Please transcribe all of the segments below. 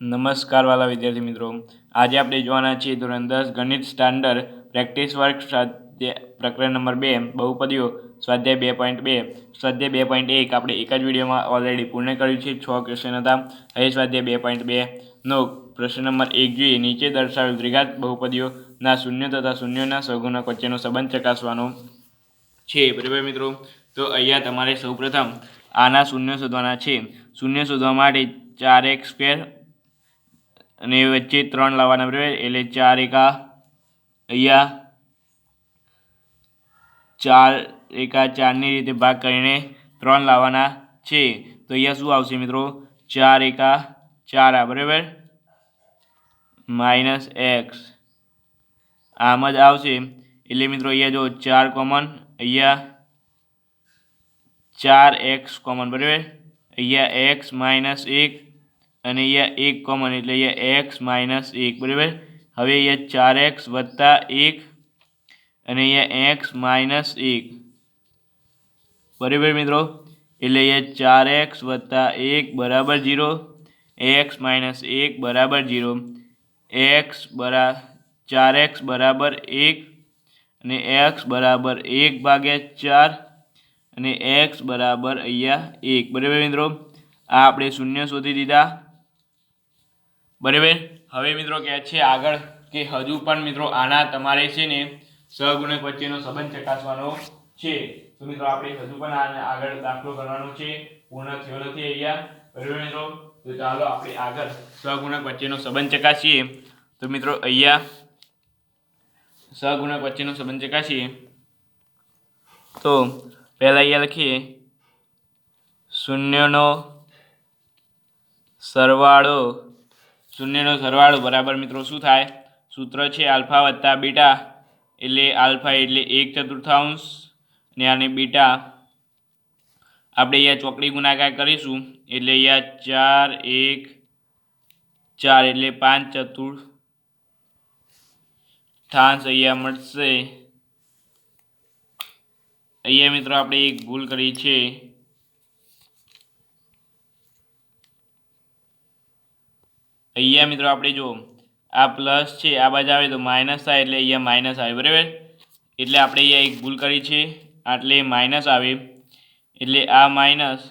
નમસ્કાર વાલા વિદ્યાર્થી મિત્રો. આજે આપણે જોવાના છીએ ધોરણ દસ ગણિત સ્ટાન્ડર્ડ પ્રેક્ટિસ વર્ક સ્વાધ્યાય, પ્રકરણ નંબર બે, બહુપદીઓ, સ્વાધ્યાય બે પોઈન્ટ બે. સ્વાધ્યાય બે પોઈન્ટ એક આપણે એક જ વિડીયોમાં ઓલરેડી પૂર્ણ કર્યું છે. છ ક્વેશ્ચન હતા. હવે સ્વાધ્યાય બે પોઈન્ટ બેનો પ્રશ્ન નંબર એક જોઈએ. નીચે દર્શાવેલ દ્વિઘાત બહુપદીઓના શૂન્ય તથા શૂન્યના સહગુણક વચ્ચેનો સંબંધ ચકાસવાનો છે. બરાબર મિત્રો? તો અહીંયા તમારે સૌપ્રથમ આના શૂન્ય શોધવાના છે. શૂન્ય શોધવા માટે ચાર એક સ્ક્વેર અને વચ્ચે ત્રણ લાવવાના બરાબર. એટલે ચાર એકા અહીંયા ચાર એકા ચારની રીતે ભાગ કરીને ત્રણ લાવવાના છે. તો અહીંયા શું આવશે મિત્રો? ચાર એકા ચાર આ બરાબર. Minus X. આમ જ આવશે. એટલે મિત્રો અહીંયા જો ચાર કોમન, અહીંયા ચાર એક્સ કોમન બરાબર. અહીંયા એક્સ માઇનસ એક અને અહીંયા એક કોમન એટલે અહીંયા એક્સ માઇનસ એક, બરાબર? હવે અહીંયા ચાર એક્સ વત્તા એક અને અહીંયા એક્સ માઇનસ એક. બરાબર મિત્રો? એટલે અહીંયા ચાર એક્સ વત્તા એક બરાબર જીરો એક્સ માઇનસ એક બરાબર જીરો એક્સ બરા, ચાર એક્સ બરાબર એક અને એક્સ બરાબર એક ભાગ્યા ચાર અને એક્સ બરાબર અહીંયા એક. બરાબર મિત્રો? આ આપણે શૂન્ય શોધી દીધા. બરાબર? હવે મિત્રો કહે છે આગળ કે હજુ પણ મિત્રો આના તમારે છે ને સહગુણક વચ્ચેનો સંબંધ ચકાસવાનો છે. તો મિત્રો આપણે હજુ પણ આને આગળ દાખલો કરવાનો છે. પૂર્ણ થયો નથી અહીંયા. બરાબર મિત્રો? તો ચાલો આપણે આગળ સહગુણક વચ્ચેનો સંબંધ ચકાસીએ. તો મિત્રો અહીંયા સહગુણક વચ્ચેનો સંબંધ ચકાસીએ. તો પહેલાં અહીંયા લખીએ. શૂન્યનો સરવાળો શૂન્યનો સરવાળો બરાબર મિત્રો શું થાય? સૂત્ર છે આલ્ફા વત્તા બીટા એટલે આલ્ફા એટલે એક ચતુર્થાંશ ને આને બીટા આપણે અહીંયા ચોકડી ગુણાકાર કરીશું એટલે અહીંયા ચાર એક ચાર એટલે પાંચ ચતુર્થાંશ અહીંયા મળશે. અહીંયા મિત્રો આપણે એક ભૂલ કરી છે. અહીંયા મિત્રો આપણે જો આ પ્લસ છે, આ બાજુ આવે તો માઇનસ થાય એટલે અહીંયા માઇનસ આવે, બરાબર? એટલે આપણે અહીંયા એક ભૂલ કરી છે, આટલે માઇનસ આવે. એટલે આ માઇનસ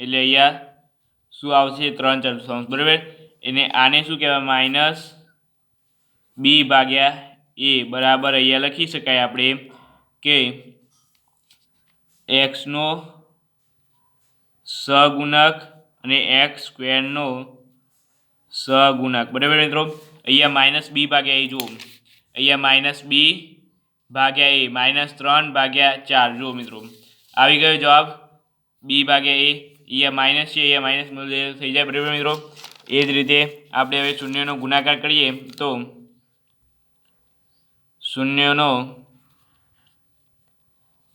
એટલે અહીંયા શું આવશે? ત્રણ ચતુર્થાંશ બરાબર? એને આને શું કહેવાય? માઇનસ બી ભાગ્યા એ બરાબર? અહીંયા લખી શકાય આપણે કે એક્સનો સગુણક અને એક્સ સ્ક્વેરનો સહગુણક બરાબર મિત્રો? અહીંયા માઇનસ બી ભાગ્યા એ, જુઓ. અહીંયા માઇનસ બી ભાગ્યા એ માઇનસ ત્રણ ભાગ્યા ચાર. જુઓ મિત્રો. આવી ગયો જવાબ. બી ભાગ્યા એ, અહીંયા માઇનસ છે, અહીંયા માઇનસ થઈ જાય. બરાબર મિત્રો? એ જ રીતે આપણે હવે શૂન્યનો ગુણાકાર કરીએ તો શૂન્યનો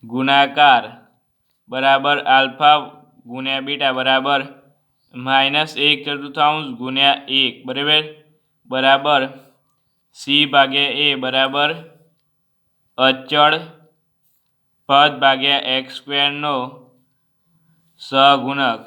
ગુણાકાર બરાબર આલ્ફા ગુણ્યા બીટા બરાબર માઇનસ એક ચતુર્થાંશ ગુણ્યા એક બરાબર બરાબર સી ભાગ્યા એ બરાબર અચળ પદ ભાગ્યા એક્સ સ્ક્વેરનો સહગુણક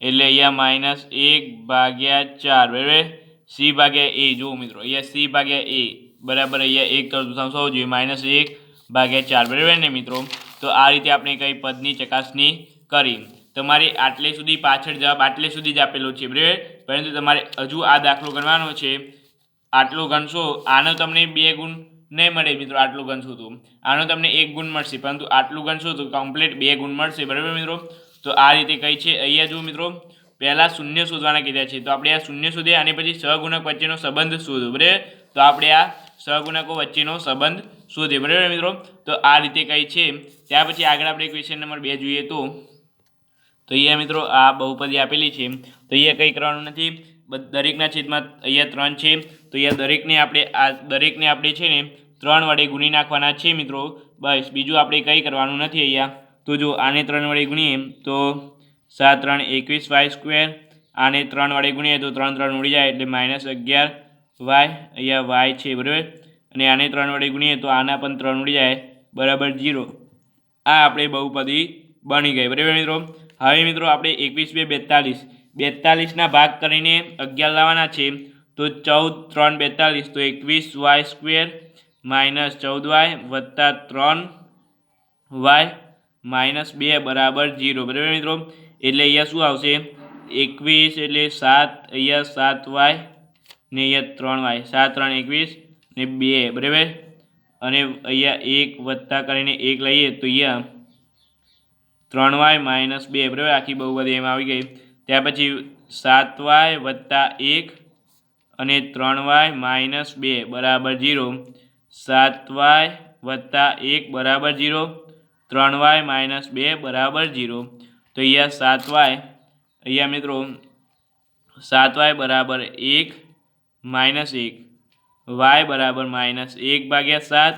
એટલે અહીંયા માઇનસ એક ભાગ્યા ચાર, બરાબર? સી ભાગ્યા એ જુઓ મિત્રો, અહીંયા સી ભાગ્યા એ બરાબર અહીંયા એક ચતુર્થાંશ હોવો જોઈએ માઇનસ એક ભાગ્યા ચાર, બરાબર ને મિત્રો? તો આ રીતે આપણે કઈ પદની ચકાસણી કરી. તમારે આટલે સુધી પાછળ જવાબ આટલે સુધી જ આપેલો છે, બરાબર? પરંતુ તમારે હજુ આ દાખલો ગણવાનો છે. આટલું ગણશો, આનો તમને બે ગુણ નહીં મળે મિત્રો, આટલું ગણશો તો. આનો તમને એક ગુણ મળશે, પરંતુ આટલું ગણશો તો કમ્પ્લીટ બે ગુણ મળશે, બરાબર મિત્રો? તો આ રીતે કઈ છે? અહીંયા જુઓ મિત્રો, પહેલાં શૂન્ય શોધવાના કીધા છે. તો આપણે આ શૂન્ય શોધીએ, અને પછી સહગુણક વચ્ચેનો સંબંધ શોધો, બરાબર? તો આપણે આ સહગુણકો વચ્ચેનો સંબંધ શોધીએ, બરાબર મિત્રો? તો આ રીતે કઈ છે? ત્યાર પછી આગળ આપણે ક્વેશ્ચન નંબર બે જોઈએ તો તો અહીંયા મિત્રો આ બહુપદી આપેલી છે. તો અહીંયા કંઈ કરવાનું નથી. દરેકના છેદમાં અહીંયા ત્રણ છે. તો અહીંયા દરેકને આપણે આ દરેકને આપણે છે ને ત્રણ વડે ગુણી નાખવાના છે મિત્રો. બસ, બીજું આપણે કંઈ કરવાનું નથી અહીંયા. તો જો આને ત્રણ વડે ગુણીએ તો સાત ત્રણ એકવીસ વાય સ્ક્વેર. આને ત્રણ વડે ગુણીએ તો ત્રણ ત્રણ ઉડી જાય એટલે માઇનસ અગિયાર વાય અહીંયા વાય છે, બરાબર? અને આને ત્રણ વડે ગુણીએ તો આના પણ ત્રણ ઉડી જાય. બરાબર જીરો આ આપણે બહુપદી બની ગઈ, બરાબર મિત્રો? હવે મિત્રો આપણે એકવીસ બે બેતાલીસ. બેતાલીસના ભાગ કરીને અગિયાર લાવવાના છે. તો ચૌદ, ત્રણ, બેતાલીસ. તો એકવીસ વાય સ્ક્વેર માઇનસ ચૌદ વાય વત્તા ત્રણ વાય માઇનસ બે બરાબર જીરો બરાબર મિત્રો? એટલે અહીંયા શું આવશે? એકવીસ એટલે સાત, અહીંયા સાત વાય ને અહીંયા ત્રણ વાય. સાત, ત્રણ, એકવીસ ને બે. બરાબર? અને અહીંયા એક વત્તા કરીને એક લઈએ તો અહીંયા ત્રણ વાય માઇનસ બે, બરાબર? આખી બહુ બધી એમાં આવી ગઈ. ત્યાર પછી સાત વાય વત્તા એક અને ત્રણ વાય માઇનસ બે, બરાબર જીરો. સાત વાય વત્તા એક, બરાબર જીરો. ત્રણ વાય માઇનસ બે, બરાબર જીરો. તો અહીંયા સાત વાય અહીંયા મિત્રો સાત વાય બરાબર એક, માઇનસ એક. વાય બરાબર માઇનસ એક ભાગ્યા સાત.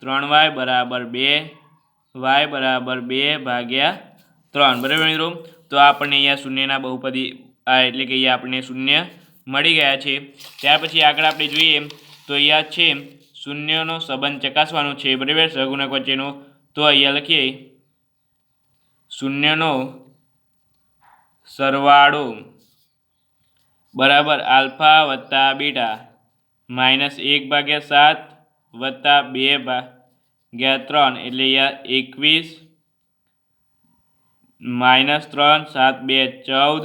ત્રણ વાય બરાબર બે વાય બરાબર બે ભાગ્યા ત્રણ. બરાબર મિત્રો? તો આપણને અહીંયા શૂન્યના બહુપદી, આ એટલે કે અહીંયા આપણને શૂન્ય મળી ગયા છે. ત્યાર પછી આગળ આપણે જોઈએ, તો અહીંયા છે, શૂન્યનો સંબંધ ચકાસવાનો છે. બરાબર? સહગુણક વચ્ચેનો. તો અહીંયા લખીએ, શૂન્યનો સરવાળો બરાબર આલ્ફા વત્તા બીટા માઇનસ એક ભાગ્યા સાત વત્તા બે ભાગ્યા ત્રણ એટલે યા એકવીસ માઇનસ ત્રણ, સાત, બે, ચૌદ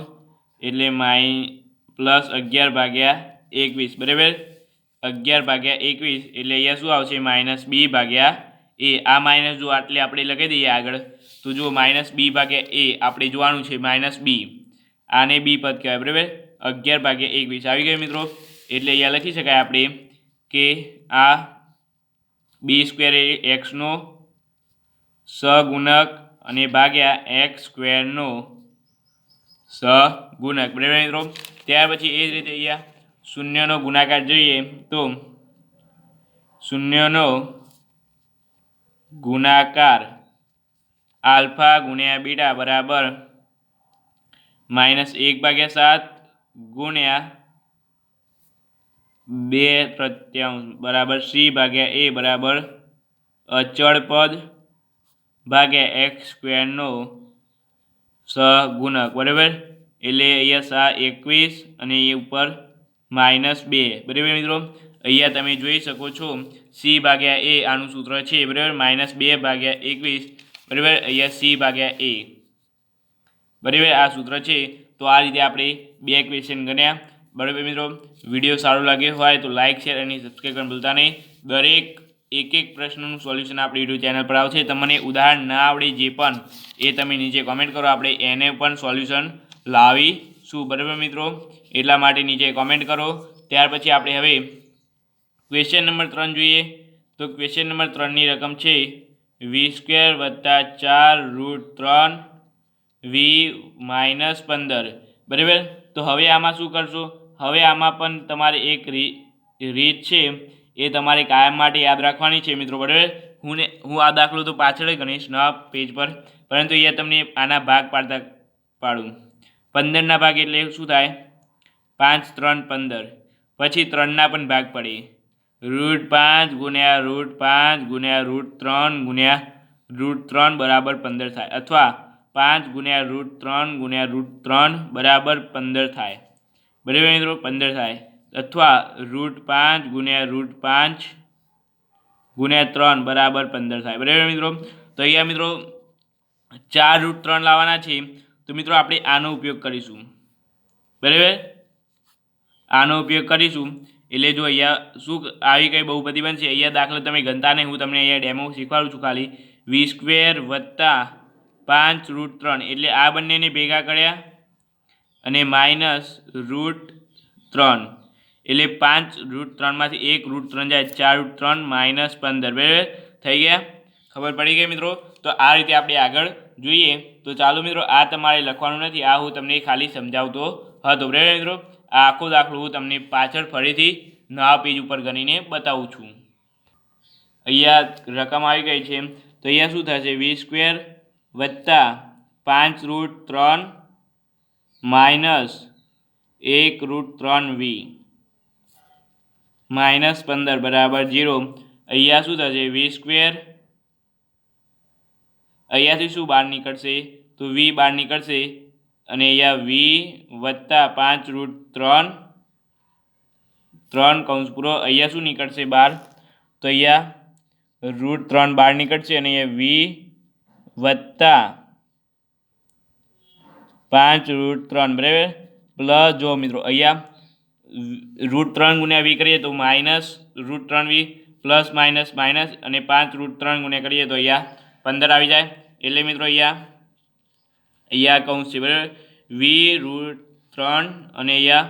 એટલે માઈ પ્લસ અગિયાર ભાગ્યા એકવીસ. બરાબર? અગિયાર ભાગ્યા એકવીસ એટલે અહીંયા શું આવશે? માઇનસ બી ભાગ્યા એ. આ માઇનસ જો આટલે આપણે લખી દઈએ આગળ. તો જુઓ માઇનસ બી ભાગ્યા એ, આપણે જોવાનું છે માઇનસ બી. આને બી પદ કહેવાય, બરાબર? અગિયાર ભાગ્યા એકવીસ. આવી ગયું મિત્રો? એટલે અહીંયા લખી શકાય આપણે કે આ બી સ્ક્વેર એ એક્સનો સગુણક અને ભાગ્યા એક્સ સ્ક્વેરનો સહગુણક બરાબર મિત્રો? ત્યાર પછી એ જ રીતે અહીંયા શૂન્યનો ગુણાકાર જોઈએ તો શૂન્યનો ગુણાકાર આલ્ફા ગુણ્યા બીટા બરાબર માઇનસ એક ભાગ્યા સાત ગુણ્યા બે પ્રત્યાંશ બરાબર સી ભાગ્યા એ બરાબર અચળ પદ ભાગ્યા એક્સ સ્ક્વેરનો સહગુણક બરાબર? એટલે અહીંયા સા એકવીસ અને એ ઉપર માઇનસ બે, બરાબર મિત્રો? અહીંયા તમે જોઈ શકો છો સી ભાગ્યા એ આનું સૂત્ર છે, બરાબર? માઇનસ બે ભાગ્યા એકવીસ, બરાબર? અહીંયા સી ભાગ્યા એ બરાબર? આ સૂત્ર છે. તો આ રીતે આપણે બે ક્વેશ્ચન ગણ્યા. બરાબર મિત્રો વીડિયો સારો લાગ્યો હોય તો લાઇક શેર અને સબસ્ક્રાઈબ કરવાનું ભૂલતા નહીં. દરેક એક એક પ્રશ્નનું સોલ્યુશન આપણી યુટ્યુબ ચેનલ પર આવશે. તમને ઉદાહરણ ના આવડે જે પણ, એ તમે નીચે કોમેન્ટ કરો. આપણે એને પણ સોલ્યુશન લાવીશું. બરાબર મિત્રો? એટલા માટે નીચે કોમેન્ટ કરો. ત્યાર પછી આપણે હવે ક્વેશ્ચન નંબર ત્રણ જોઈએ. તો ક્વેશ્ચન નંબર ત્રણની રકમ છે વી સ્ક્વેર વત્તા ચાર રૂટ ત્રણ વી માઇનસ પંદર. બરાબર? તો હવે આમાં શું કરશો? હવે આમાં પણ તમારે એક રીત છે, એ તમારે કાયમ માટે યાદ રાખવાની છે, મિત્રો. બરાબર? હું ને, હું આ દાખલો તો પાછળ ગણીશ, નવા પેજ પર. પરંતુ અહીંયા તમને આના ભાગ પાડતા પાડું. પંદરના ભાગ એટલે શું થાય? પાંચ, ત્રણ, પંદર. પછી ત્રણના પણ ભાગ પડે. રૂટ પાંચ ગુણ્યા રૂટ પાંચ ગુણ્યા રૂટ ત્રણ ગુણ્યા રૂટ ત્રણ બરાબર પંદર થાય. અથવા પાંચ ગુણ્યા રૂટ ત્રણ ગુણ્યા રૂટ ત્રણ બરાબર પંદર થાય. બરાબર મિત્રો? પંદર થાય. અથવા રૂટ પાંચ ગુણ્યા રૂટ પાંચ ગુણ્યા ત્રણ, બરાબર પંદર થાય. બરાબર મિત્રો? તો અહીંયા મિત્રો ચાર રૂટ ત્રણ લાવવાના છે. તો મિત્રો આપણે આનો ઉપયોગ કરીશું. બરાબર? આનો ઉપયોગ કરીશું. એટલે જો અહીંયા શું આવી કંઈ બહુપદી બનશે? અહીંયા દાખલો તમે ગણતા નહીં. હું તમને અહીંયા ડેમો શીખવાડું છું ખાલી. વી સ્ક્વેર વત્તા પાંચ રૂટ ત્રણ. એટલે આ બંનેને ભેગા કર્યા. અને માઇનસ રૂટ ત્રણ. એટલે પાંચ રૂટ ત્રણમાંથી એક રૂટ ત્રણ જાય, ચાર રૂટ ત્રણ માઇનસ પંદર. બરાબર? થઈ ગયા? ખબર પડી ગઈ મિત્રો? તો આ રીતે આપણે આગળ જોઈએ. તો ચાલો મિત્રો, આ તમારે લખવાનું નથી. આ હું તમને ખાલી સમજાવતો હતો. બરાબર મિત્રો? આ આખો દાખલો હું તમને પાછળ ફરીથી નવા પેજ ઉપર ગણીને બતાવું છું. અહીંયા રકમ આવી ગઈ છે. તો અહીંયા શું થશે? વી સ્ક્વેર વત્તા પાંચ રૂટ ત્રણ માઇનસ એક રૂટ ત્રણ વી. માઇનસ પંદર બરાબર જીરો. અહીંયા શું થશે? V square. અહીંયાથી શું બહાર નીકળશે? તો વી બહાર નીકળશે. અને અહીંયા વી વત્તા પાંચ રૂટ ત્રણ. ત્રણ કૌંસ પૂરો. અહીંયા શું નીકળશે બાર તો અહીંયા રૂટ ત્રણ બાર નીકળશે અને અહીંયા વી વત્તા પાંચ રૂટ ત્રણ, બરાબર? પ્લસ જો મિત્રો અહીંયા રૂટ ત્રણ ગુણ્યા વી કરીએ તો માઇનસ રૂટ ત્રણ વી પ્લસ માઇનસ માઇનસ અને પાંચ રૂટ ત્રણ ગુણ્યા કરીએ તો અહીંયા પંદર આવી જાય. એટલે મિત્રો અહીંયા અહીંયા કૌંસ છે, બરાબર? વી રૂટ ત્રણ અને અહીંયા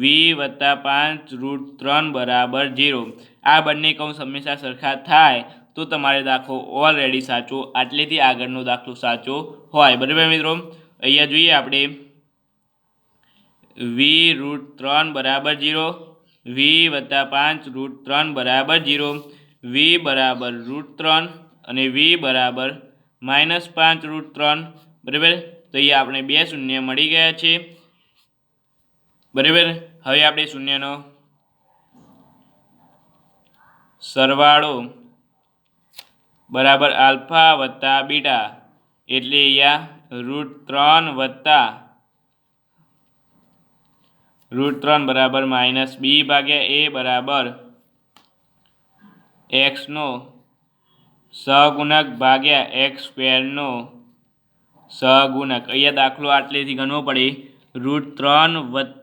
વી વત્તા પાંચ રૂટ ત્રણ બરાબર ઝીરો. આ બંને કૌંસ હંમેશા સરખા થાય તો તમારે દાખલો ઓલરેડી સાચો, આટલેથી આગળનો દાખલો સાચો હોય. બરાબર મિત્રો? અહીંયા જોઈએ આપણે. વી રૂટ ત્રણ બરાબર જીરો વી વત્તા પાંચ રૂટ ત્રણ બરાબર જીરો વી બરાબર રૂટ ત્રણ અને વી બરાબર માઇનસ પાંચ રૂટ ત્રણ. બરાબર? તો અહીંયા આપણે બે શૂન્ય મળી ગયા છે. બરાબર? હવે આપણે શૂન્યનો સરવાળો બરાબર આલ્ફા વત્તા બીટા. એટલે અહીંયા રૂટ ત્રણ વત્તા રૂટ ત્રણ બરાબર માઇનસ બી ભાગ્યા એ બરાબર એક્સનો સહગુણક ભાગ્યા એક્સ સ્ક્વેરનો સહગુણક. અહીંયા દાખલો આટલેથી ગણવો પડે. રૂટ ત્રણ વત્ત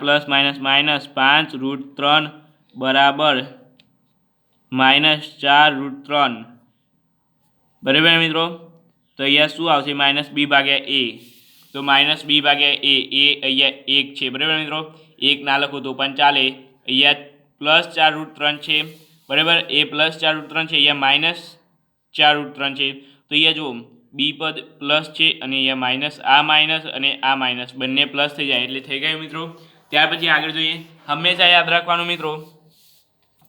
પ્લસ માઇનસ માઇનસ પાંચ રૂટ ત્રણ બરાબર માઇનસ ચાર રૂટ ત્રણ બરાબર મિત્રો? તો અહીંયા શું આવશે? માઇનસ બી ભાગ્યા એ. તો માઇનસ બી ભાગ્યા એ એ અહીંયા એક છે. બરાબર મિત્રો? એક ના લખો તો પણ ચાલે. અહીંયા પ્લસ ચાર રૂટ ત્રણ છે. બરાબર? એ પ્લસ ચાર રૂટ ત્રણ છે. અહીંયા માઇનસ ચાર રૂટ ત્રણ છે. તો અહીંયા જુઓ, બી પદ પ્લસ છે અને અહીંયા માઇનસ, આ માઇનસ અને આ માઇનસ બંને પ્લસ થઈ જાય એટલે થઈ ગયું મિત્રો. ત્યાર પછી આગળ જોઈએ. હંમેશા યાદ રાખવાનું મિત્રો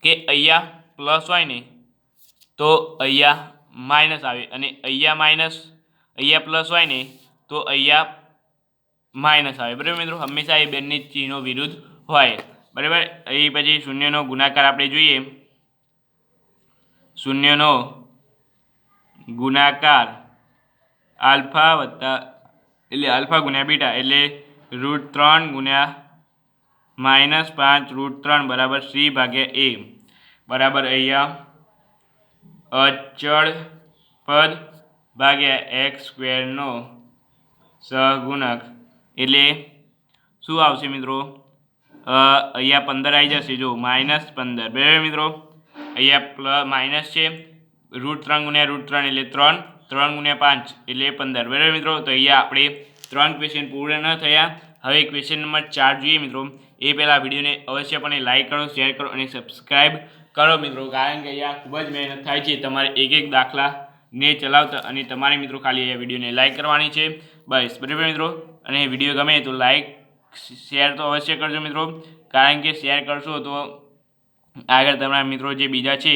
કે અહીંયા પ્લસ હોય ને, તો અહીંયા માઇનસ આવે અને અહીંયા માઇનસ અહીંયા પ્લસ હોય ને, તો અહીંયા માઇનસ આવે. બરાબર મિત્રો? હંમેશા એ બંને ચિહ્નો વિરુદ્ધ હોય. બરાબર? એ પછી શૂન્યનો ગુણાકાર આપણે જોઈએ. શૂન્યનો ગુણાકાર આલ્ફા વત્તા, એટલે આલ્ફા ગુણ્યા બીટા, એટલે રૂટ ત્રણ ગુણ્યા માઇનસ પાંચ, રૂટ ત્રણ બરાબર સી ભાગ્યા એ. બરાબર અહીંયા અચળ પદ ભાગ્યા એક્સ સ્ક્વેરનો સહગુણક. એટલે શું આવશે મિત્રો? અહીંયા પંદર આવી જશે. જો માઇનસ પંદર. બરાબર મિત્રો? અહીંયા પ્લસ માઇનસ છે. રૂટ ત્રણ ગુણ્યા રૂટ ત્રણ એટલે ત્રણ. ત્રણ ગુણ્યા પાંચ એટલે પંદર. બરાબર મિત્રો? તો અહીંયા આપણે ત્રણ ક્વેશ્ચન પૂર્ણ ન થયા. હવે ક્વેશ્ચન નંબર ચાર જોઈએ મિત્રો. એ પહેલાં વિડીયોને અવશ્યપણે લાઇક કરો શેર કરો અને સબસ્ક્રાઈબ કરો મિત્રો, કારણ કે અહીંયા ખૂબ જ મહેનત થાય છે. તમારે એક એક દાખલા ને ચલાવતા અને તમારે મિત્રો ખાલી અહીંયા વિડીયોને લાઇક કરવાની છે. બસ, બરાબર મિત્રો? અને વીડિયો ગમે તો લાઇક શેર તો અવશ્ય કરજો મિત્રો. કારણ કે શેર કરશો તો આગળ તમારા મિત્રો જે બીજા છે,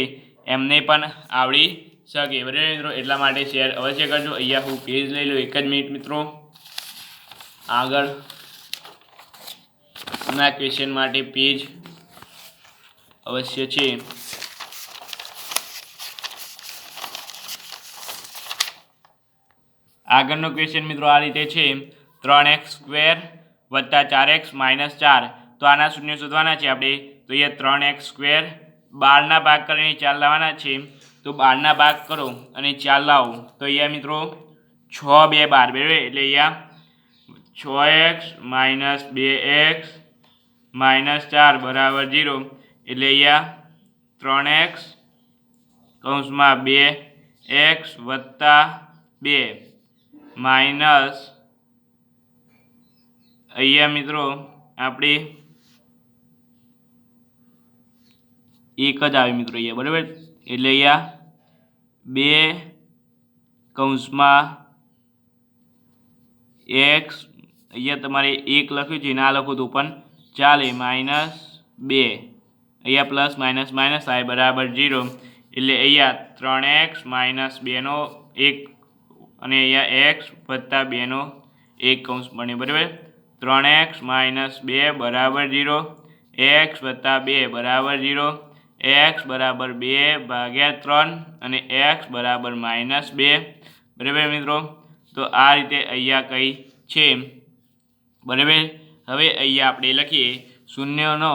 એમને પણ આવડી શકે. બરાબર મિત્રો? એટલા માટે શેર અવશ્ય કરજો. અહીંયા હું પેજ લઈ લઉં એક જ મિનિટ મિત્રો. આગળ ના ક્વેશ્ચન માટે પેજ અવશ્ય છે. આગળનો ક્વેશ્ચન મિત્રો આ રીતે છે. ત્રણ એક્સ સ્ક્વેર વત્તા ચાર એક્સ માઇનસ ચાર. તો આના શૂન્ય શોધવાના છે આપણે. તો અહીંયા ત્રણ એક્સ સ્ક્વેર બારના ભાગ કરીને ચાર લાવવાના છે. તો બારના ભાગ કરો અને ચાર લાવો. તો અહીંયા મિત્રો છ બે બાર. બરાબર એટલે અહીંયા છ એક્સ માઇનસ બે એક્સ માઇનસ ચાર બરાબર ઝીરો. એટલે અહીંયા ત્રણ એક્સ, કૌંસમાં બે એક્સ વત્તા બે માઇનસ, અહીંયા મિત્રો આપણી એક જ આવે મિત્રો અહીંયા, બરાબર? એટલે અહીંયા બે કૌંસમાં એક્સ, અહીંયા તમારે એક લખ્યું છે, ના લખો તો પણ ચાલે, માઇનસ બે. અહીંયા પ્લસ માઇનસ માઇનસ થાય બરાબર ઝીરો એટલે અહીંયા ત્રણ એક્સ માઇનસ બેનો એક અને અહીંયા એક્સ વત્તા બેનો એક કૌંસ બને બરાબર? ત્રણ એક્સ માઇનસ બે બરાબર ઝીરો એક્સ વત્તા બે બરાબર ઝીરો એક્સ બરાબર બે ભાગ્યા ત્રણ અને એક્સ બરાબર માઇનસ બે. બરાબર મિત્રો? તો આ રીતે અહીંયા કઈ છે. બરાબર? હવે અહીંયા આપણે લખીએ. શૂન્યનો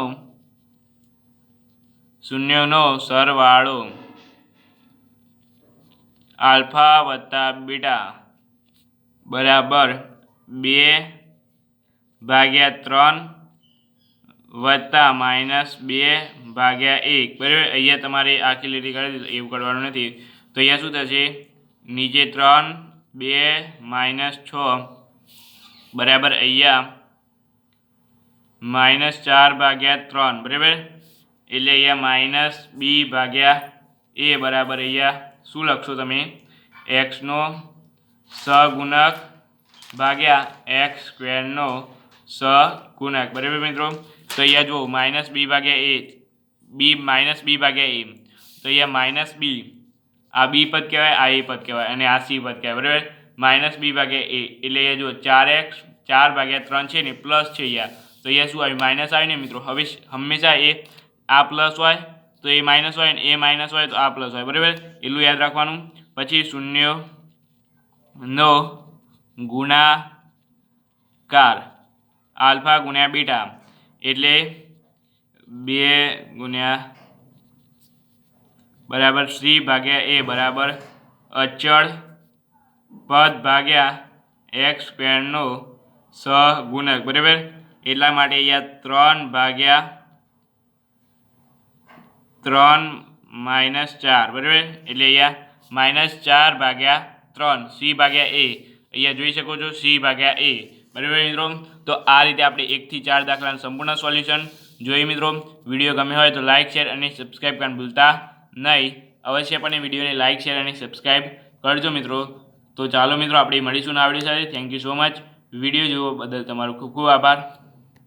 શૂન્યનો સરવાળો આલ્ફા વત્તા બીટા બરાબર બે ભાગ્યા ત્રણ વત્તા માઇનસ બે ભાગ્યા એક. બરાબર? અહીંયા તમારે આખી લીટી કરી દીધી એવું કરવાનું નથી. તો અહીંયા શું થશે? નીચે ત્રણ, બે, માઇનસ છ. બરાબર? અહીંયા માઇનસ ચાર ભાગ્યા ત્રણ. બરાબર? એટલે અહીંયા માઇનસ બી ભાગ્યા એ બરાબર અહીંયા શું લખશો તમે? એક્સનો સગુણક ભાગ્યા એક્સ સ્ક્વેરનો સગુણક. બરાબર મિત્રો? તો અહીંયા જુઓ, માઇનસ બી ભાગ્યા એ, બી માઇનસ બી ભાગ્યા એ. તો અહીંયા માઇનસ બી, આ બી પદ કહેવાય, આ એ પદ કહેવાય, અને આ સી પદ કહેવાય. બરાબર? માઇનસ બી ભાગ્યા એ, એટલે અહીંયા જુઓ, ચાર એક્સ, ચાર ભાગ્યા ત્રણ છે ને, પ્લસ છે અહીંયા. તો અહીંયા શું આવ્યું? માઇનસ આવ્યું ને મિત્રો? હવે હંમેશા એ આ પ્લસ હોય તો એ માઇનસ હોય એ માઇનસ હોય તો આ પ્લસ હોય બરાબર? એટલું યાદ રાખવાનું. પછી શૂન્ય નો ગુણાકાર, આલ્ફા ગુણ્યા બીટા. એટલે બે ગુણ્યા, બરાબર સી ભાગ્યા એ, બરાબર અચળ પદ ભાગ્યા એક્સ સ્ક્વેરનો સહગુણક. બરાબર? એટલા માટે અહીંયા ત્રણ ભાગ્યા ત્રણ માઇનસ ચાર, બરાબર? એટલે અહીંયા માઇનસ ચાર ભાગ્યા ત્રણ, સી ભાગ્યા એ. અહીંયા જોઈ શકો છો, સી ભાગ્યા એ. બરાબર મિત્રો? તો આ રીતે આપણે એકથી ચાર દાખલાનું સંપૂર્ણ સોલ્યુશન જોઈએ મિત્રો. વીડિયો ગમે હોય તો લાઇક શેર અને સબસ્ક્રાઈબ કરવાનું ભૂલતા નહીં. અવશ્યપણે વિડીયોને લાઇક શેર અને સબસ્ક્રાઈબ કરજો મિત્રો. તો ચાલો મિત્રો, આપણે મળીશું ના આવડી સાથે. Thank you so much video જોવા બદલ તમારો ખૂબ ખૂબ આભાર.